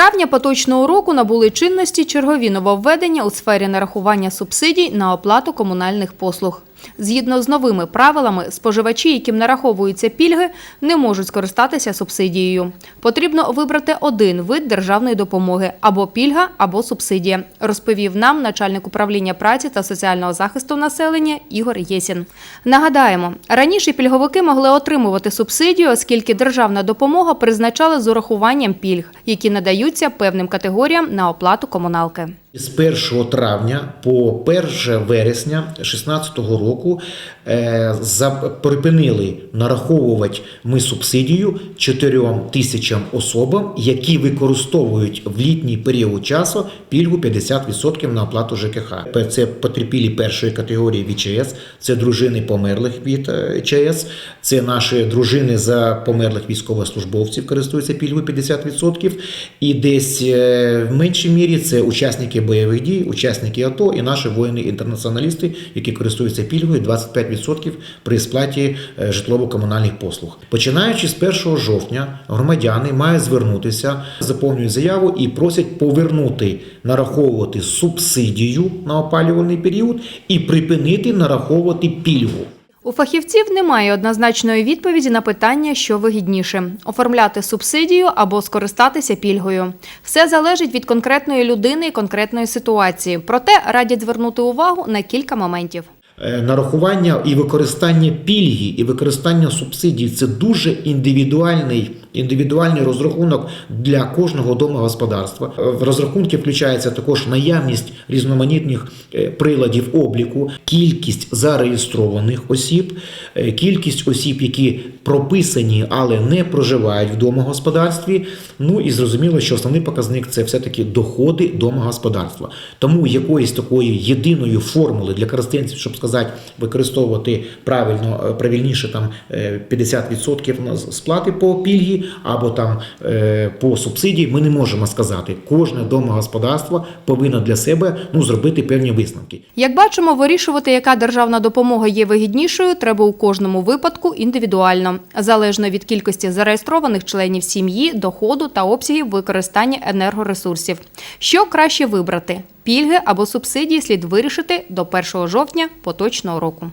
травня поточного року набули чинності чергові нововведення у сфері нарахування субсидій на оплату комунальних послуг. Згідно з новими правилами, споживачі, яким нараховуються пільги, не можуть скористатися субсидією. Потрібно вибрати один вид державної допомоги або пільга, або субсидія, розповів нам начальник управління праці та соціального захисту населення Ігор Єсін. Нагадаємо, раніше пільговики могли отримувати субсидію, оскільки державна допомога призначала з урахуванням пільг, які надаються певним категоріям на оплату комуналки. З 1 травня по 1 вересня 2016 року е, припинили нараховувати ми субсидію 4 тисячам особам, які використовують в літній період часу пільгу 50% на оплату ЖКХ. Це потерпілі першої категорії від ЧС, це дружини померлих від е, ЧС, це наші дружини за померлих військовослужбовців користуються пільгою 50%. І десь е, в меншій мірі це учасники бойових дій, учасники АТО і наші воїни-інтернаціоналісти, які користуються пільгою 25% при сплаті е, житлово-комунальних послуг. Починаючи з 1 жовтня, громадяни мають звернутися, заповнюють заяву і просять повернути нараховувати субсидію на опалювальний період і припинити нараховувати пільгу. У фахівців немає однозначної відповіді на питання, що вигідніше оформляти субсидію або скористатися пільгою. Все залежить від конкретної людини і конкретної ситуації. Проте радять звернути увагу на кілька моментів. Е, Нарахування і використання пільги, і використання субсидій це дуже індивідуальний, індивідуальний розрахунок для кожного домогосподарства. В розрахунки включається також наявність різноманітних е, приладів обліку, кількість зареєстрованих осіб, е, кількість осіб, які прописані, але не проживають в домогосподарстві. Ну і зрозуміло, що основний показник це все-таки доходи домогосподарства. Тому якоїсь такої єдиної формули для користенців, щоб сказати, використовувати правильно, е, правильніше там е, 50% на сплати по пільгі або там е, по субсидії, ми не можемо сказати. Кожне домогосподарство повинно для себе ну, зробити певні висновки. Як бачимо, вирішувати, яка державна допомога є вигіднішою, треба у кожному випадку індивідуально, залежно від кількості зареєстрованих членів сім'ї, доходу та обсягів використання енергоресурсів. Що краще вибрати пільги або субсидії слід вирішити до 1 жовтня поточного року.